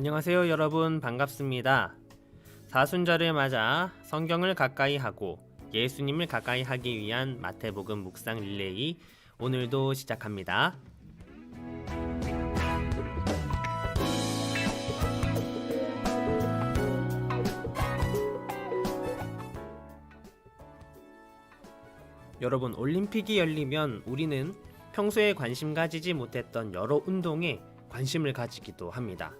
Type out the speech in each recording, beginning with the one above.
안녕하세요 여러분 반갑습니다. 사순절을 맞아 성경을 가까이 하고 예수님을 가까이 하기 위한 마태복음 묵상 릴레이 오늘도 시작합니다. 여러분 올림픽이 열리면 우리는 평소에 관심 가지지 못했던 여러 운동에 관심을 가지기도 합니다.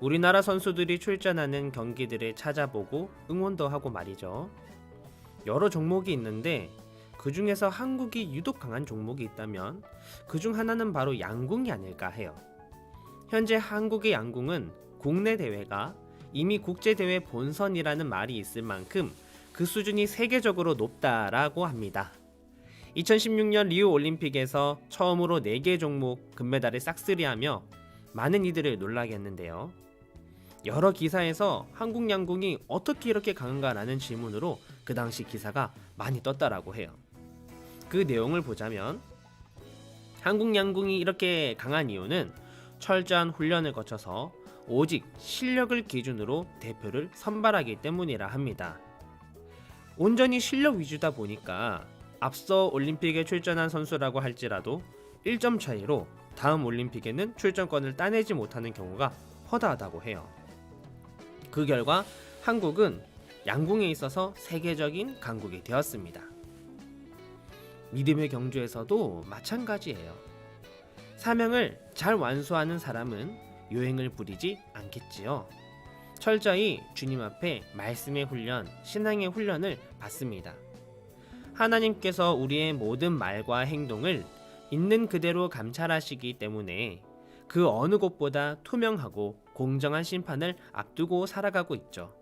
우리나라 선수들이 출전하는 경기들을 찾아보고 응원도 하고 말이죠. 여러 종목이 있는데 그 중에서 한국이 유독 강한 종목이 있다면 그 중 하나는 바로 양궁이 아닐까 해요. 현재 한국의 양궁은 국내 대회가 이미 국제 대회 본선이라는 말이 있을 만큼 그 수준이 세계적으로 높다라고 합니다. 2016년 리우 올림픽에서 처음으로 4개 종목 금메달을 싹쓸이하며 많은 이들을 놀라게 했는데요. 여러 기사에서 한국 양궁이 어떻게 이렇게 강한가라는 질문으로 그 당시 기사가 많이 떴다라고 해요. 그 내용을 보자면 한국 양궁이 이렇게 강한 이유는 철저한 훈련을 거쳐서 오직 실력을 기준으로 대표를 선발하기 때문이라 합니다. 온전히 실력 위주다 보니까 앞서 올림픽에 출전한 선수라고 할지라도 1점 차이로 다음 올림픽에는 출전권을 따내지 못하는 경우가 허다하다고 해요. 그 결과 한국은 양궁에 있어서 세계적인 강국이 되었습니다. 믿음의 경주에서도 마찬가지예요. 사명을 잘 완수하는 사람은 요행을 부리지 않겠지요. 철저히 주님 앞에 말씀의 훈련, 신앙의 훈련을 받습니다. 하나님께서 우리의 모든 말과 행동을 있는 그대로 감찰하시기 때문에 그 어느 곳보다 투명하고 공정한 심판을 앞두고 살아가고 있죠.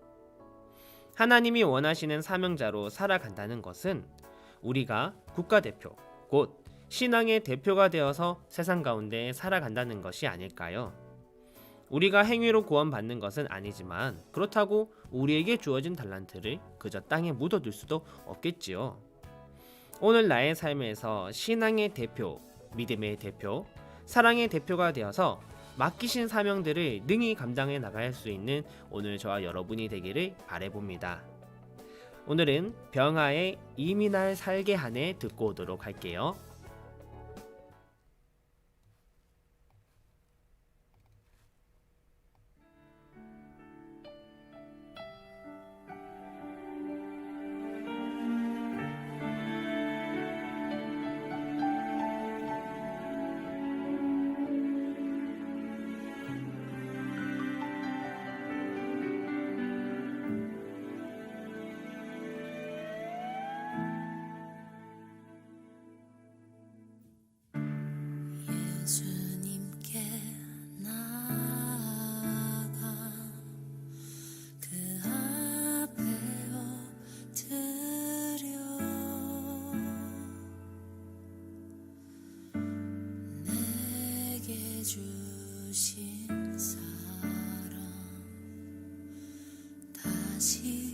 하나님이 원하시는 사명자로 살아간다는 것은 우리가 국가대표, 곧 신앙의 대표가 되어서 세상 가운데 살아간다는 것이 아닐까요? 우리가 행위로 구원받는 것은 아니지만 그렇다고 우리에게 주어진 달란트를 그저 땅에 묻어둘 수도 없겠지요. 오늘 나의 삶에서 신앙의 대표, 믿음의 대표, 사랑의 대표가 되어서 맡기신 사명들을 능히 감당해 나갈 수 있는 오늘 저와 여러분이 되기를 바래봅니다. 오늘은 병아의 이미 날 살게 하네 듣고 오도록 할게요. 주신 사랑 다시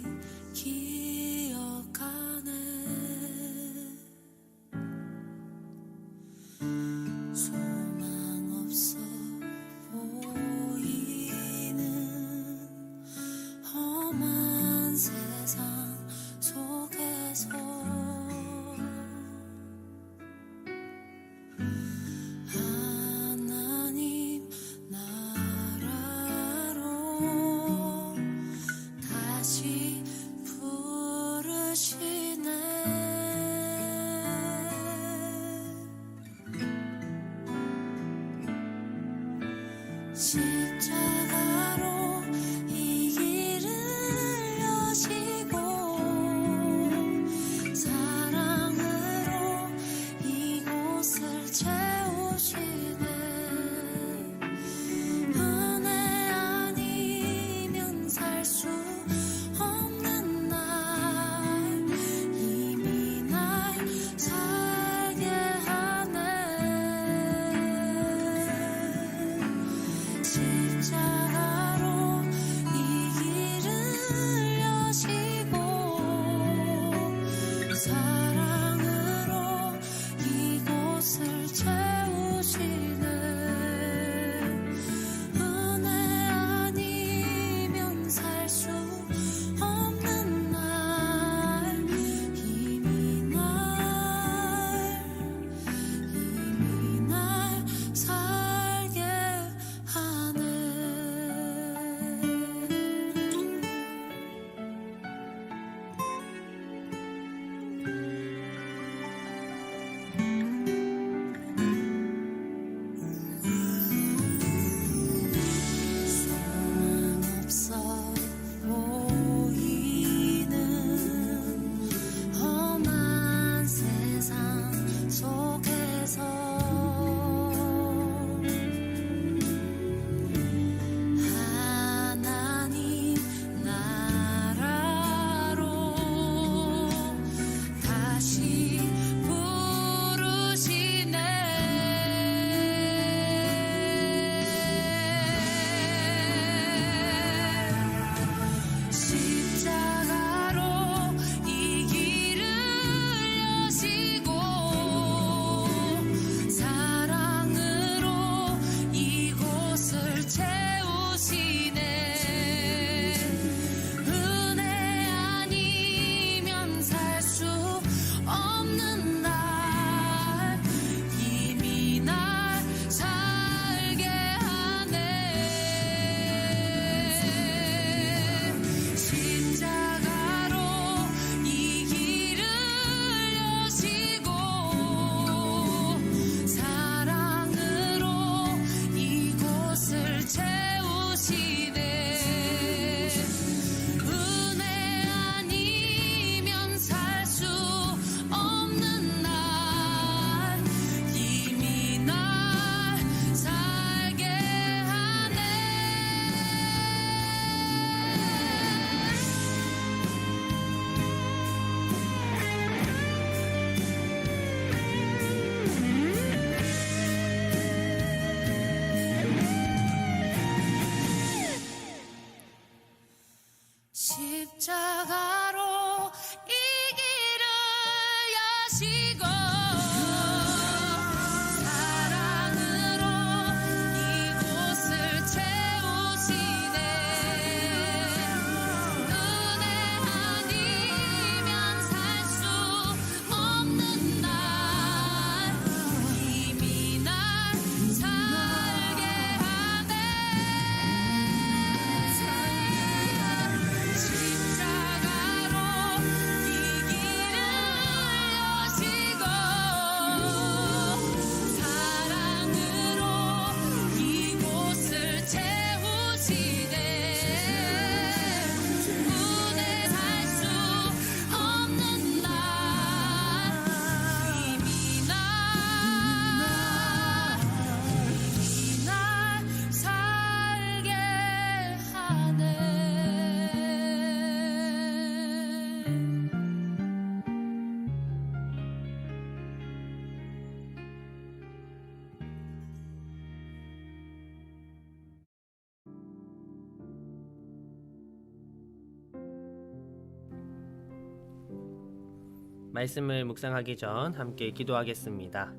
말씀을 묵상하기 전 함께 기도하겠습니다.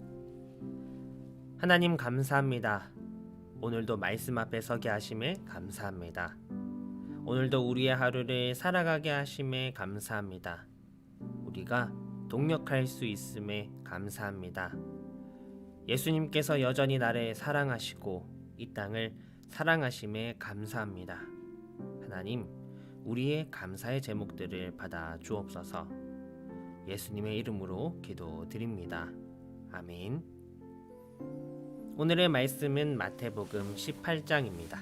하나님 감사합니다. 오늘도 말씀 앞에 서게 하심에 감사합니다. 오늘도 우리의 하루를 살아가게 하심에 감사합니다. 우리가 동력할 수 있음에 감사합니다. 예수님께서 여전히 나를 사랑하시고 이 땅을 사랑하심에 감사합니다. 하나님, 우리의 감사의 제목들을 받아 주옵소서. 예수님의 이름으로 기도드립니다. 아멘. 오늘의 말씀은 마태복음 18장입니다.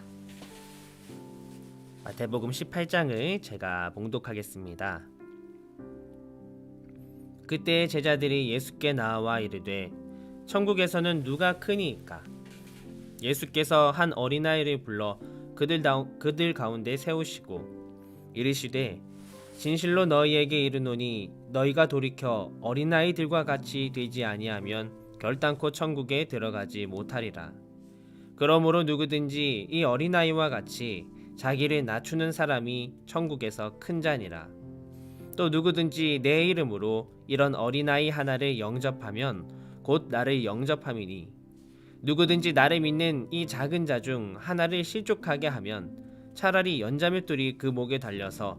마태복음 18장을 제가 봉독하겠습니다. 그때 제자들이 예수께 나와 이르되 천국에서는 누가 크니까 예수께서 한 어린아이를 불러 그들, 다, 그들 가운데 세우시고 이르시되 진실로 너희에게 이르노니 너희가 돌이켜 어린아이들과 같이 되지 아니하면 결단코 천국에 들어가지 못하리라. 그러므로 누구든지 이 어린아이와 같이 자기를 낮추는 사람이 천국에서 큰 자니라. 또 누구든지 내 이름으로 이런 어린아이 하나를 영접하면 곧 나를 영접함이니 누구든지 나를 믿는 이 작은 자 중 하나를 실족하게 하면 차라리 연자맷돌이 그 목에 달려서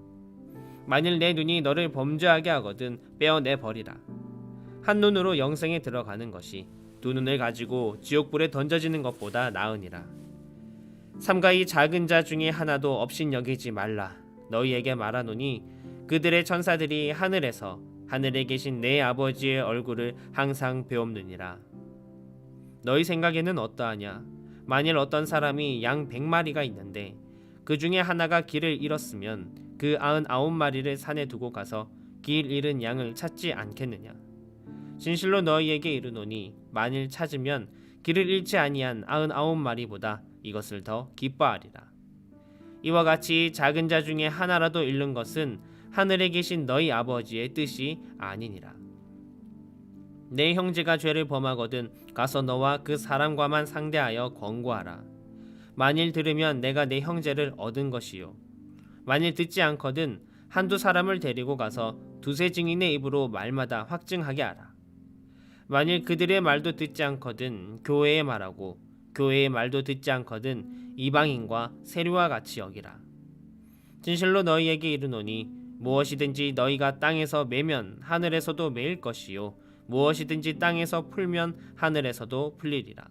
만일 내 눈이 너를 범죄하게 하거든 빼어내 버리라. 한 눈으로 영생에 들어가는 것이 두 눈을 가지고 지옥불에 던져지는 것보다 나으니라. 삼가 이 작은 자 중에 하나도 없인 여기지 말라. 너희에게 말하노니 그들의 천사들이 하늘에서 하늘에 계신 내 아버지의 얼굴을 항상 배옵느니라. 너희 생각에는 어떠하냐? 만일 어떤 사람이 양 백마리가 있는데 그 중에 하나가 길을 잃었으면 그 아흔 아홉 마리를 산에 두고 가서 길 잃은 양을 찾지 않겠느냐? 진실로 너희에게 이르노니 만일 찾으면 길을 잃지 아니한 아흔 아홉 마리보다 이것을 더 기뻐하리라. 이와 같이 작은 자 중에 하나라도 잃는 것은 하늘에 계신 너희 아버지의 뜻이 아니니라. 내 형제가 죄를 범하거든 가서 너와 그 사람과만 상대하여 권고하라. 만일 들으면 내가 내 형제를 얻은 것이요. 만일 듣지 않거든 한두 사람을 데리고 가서 두세 증인의 입으로 말마다 확증하게 하라. 만일 그들의 말도 듣지 않거든 교회의 말하고 교회의 말도 듣지 않거든 이방인과 세류와 같이 여기라. 진실로 너희에게 이르노니 무엇이든지 너희가 땅에서 매면 하늘에서도 매일 것이요 무엇이든지 땅에서 풀면 하늘에서도 풀리리라.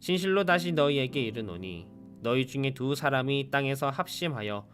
진실로 다시 너희에게 이르노니 너희 중에 두 사람이 땅에서 합심하여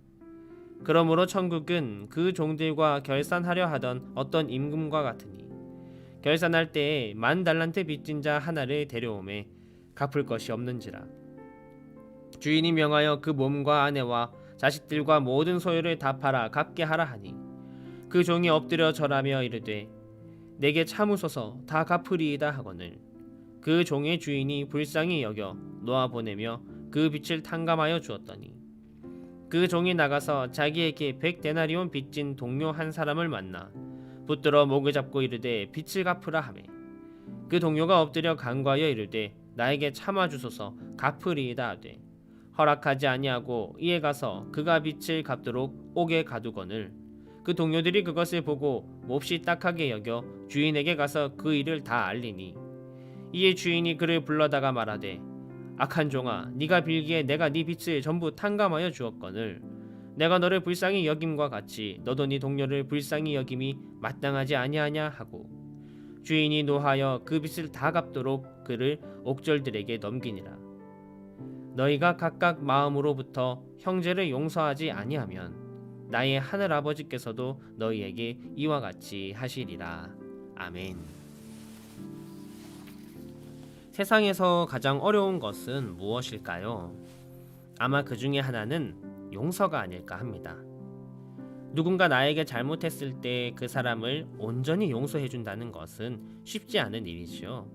그러므로 천국은 그 종들과 결산하려 하던 어떤 임금과 같으니 결산할 때에 만 달란트 빚진 자 하나를 데려오매 갚을 것이 없는지라. 주인이 명하여 그 몸과 아내와 자식들과 모든 소유를 다 팔아 갚게 하라 하니 그 종이 엎드려 절하며 이르되 내게 참으소서 다 갚으리이다 하거늘. 그 종의 주인이 불쌍히 여겨 놓아 보내며 그 빚을 탕감하여 주었더니 그 종이 나가서 자기에게 백 데나리온 빚진 동료 한 사람을 만나 붙들어 목을 잡고 이르되 빚을 갚으라 하매. 그 동료가 엎드려 간과하여 이르되 나에게 참아 주소서 갚으리이다 하되 허락하지 아니하고 이에 가서 그가 빚을 갚도록 옥에 가두거늘. 그 동료들이 그것을 보고 몹시 딱하게 여겨 주인에게 가서 그 일을 다 알리니. 이에 주인이 그를 불러다가 말하되 악한 종아 네가 빌기에 내가 네 빚을 전부 탕감하여 주었거늘 내가 너를 불쌍히 여김과 같이 너도 네 동료를 불쌍히 여김이 마땅하지 아니하냐 하고 주인이 노하여 그 빚을 다 갚도록 그를 옥절들에게 넘기니라 너희가 각각 마음으로부터 형제를 용서하지 아니하면 나의 하늘 아버지께서도 너희에게 이와 같이 하시리라. 아멘. 세상에서 가장 어려운 것은 무엇일까요? 아마 그 중에 하나는 용서가 아닐까 합니다. 누군가 나에게 잘못했을 때 그 사람을 온전히 용서해 준다는 것은 쉽지 않은 일이지요.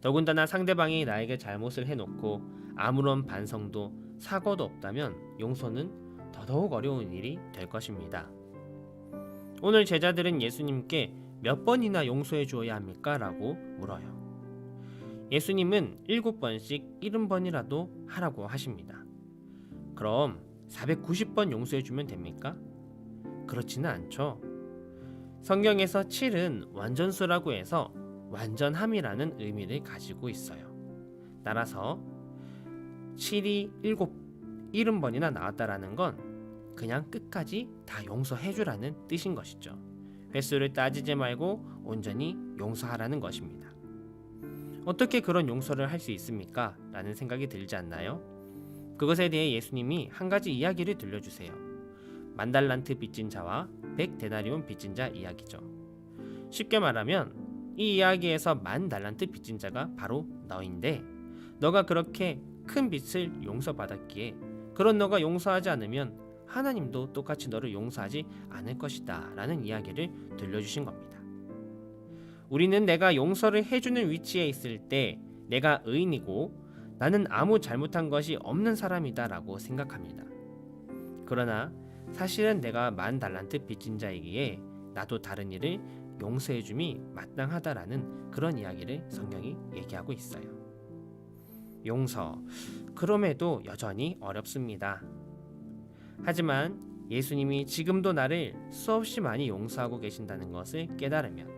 더군다나 상대방이 나에게 잘못을 해놓고 아무런 반성도 사과도 없다면 용서는 더더욱 어려운 일이 될 것입니다. 오늘 제자들은 예수님께 몇 번이나 용서해 주어야 합니까? 라고 물어요. 예수님은 일곱 번씩 일흔 번이라도 하라고 하십니다. 그럼 490번 용서해 주면 됩니까? 그렇지는 않죠. 성경에서 7은 완전수라고 해서 완전함이라는 의미를 가지고 있어요. 따라서 7이 7, 70번이나 나왔다라는 건 그냥 끝까지 다 용서해 주라는 뜻인 것이죠. 횟수를 따지지 말고 온전히 용서하라는 것입니다. 어떻게 그런 용서를 할 수 있습니까? 라는 생각이 들지 않나요? 그것에 대해 예수님이 한 가지 이야기를 들려주세요. 만달란트 빚진 자와 백 데나리온 빚진 자 이야기죠. 쉽게 말하면 이 이야기에서 만 달란트 빚진 자가 바로 너인데 너가 그렇게 큰 빚을 용서받았기에 그런 너가 용서하지 않으면 하나님도 똑같이 너를 용서하지 않을 것이다 라는 이야기를 들려주신 겁니다. 우리는 내가 용서를 해주는 위치에 있을 때 내가 의인이고 나는 아무 잘못한 것이 없는 사람이다 라고 생각합니다. 그러나 사실은 내가 만 달란트 빚진 자이기에 나도 다른 일을 용서해줌이 마땅하다라는 그런 이야기를 성경이 얘기하고 있어요. 용서 그럼에도 여전히 어렵습니다. 하지만 예수님이 지금도 나를 수없이 많이 용서하고 계신다는 것을 깨달으면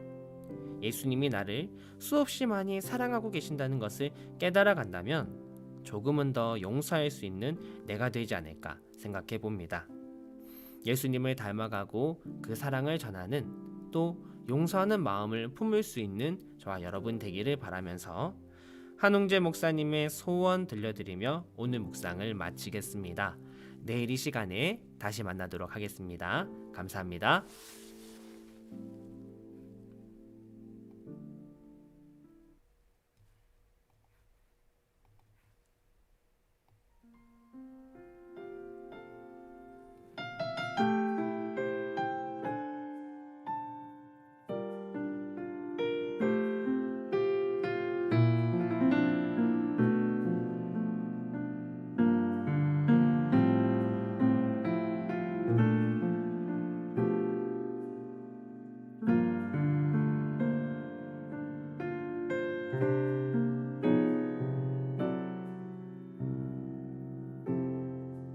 예수님이 나를 수없이 많이 사랑하고 계신다는 것을 깨달아 간다면 조금은 더 용서할 수 있는 내가 되지 않을까 생각해 봅니다. 예수님을 닮아가고 그 사랑을 전하는 또 용서하는 마음을 품을 수 있는 저와 여러분 되기를 바라면서 한웅재 목사님의 소원 들려드리며 오늘 묵상을 마치겠습니다. 내일 이 시간에 다시 만나도록 하겠습니다. 감사합니다.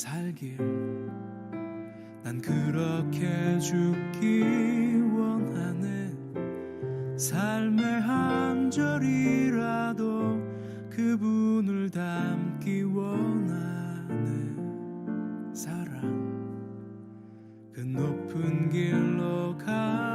살길 난 그렇게 죽기 원하네. 삶의 한 절이라도 그분을 닮기 원하네. 사랑 그 높은 길로 가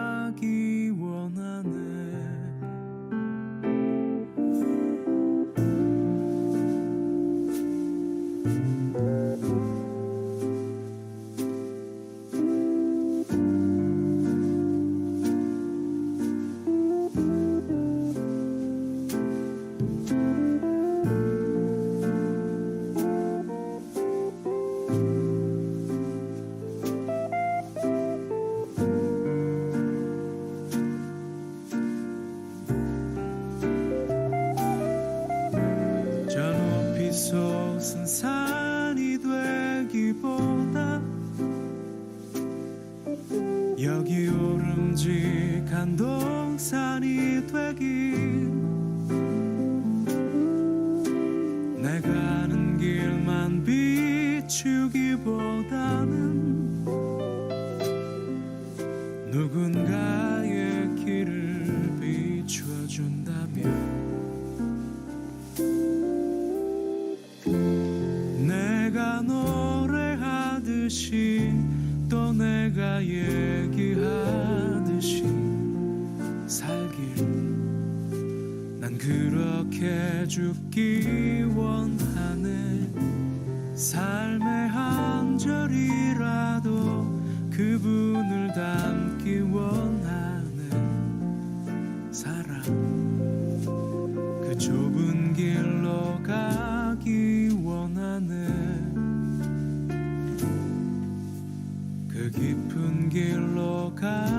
누군가의 길을 비춰준다면 내가 노래하듯이 또 내가 얘기하듯이 살길. 난 그렇게 죽기 길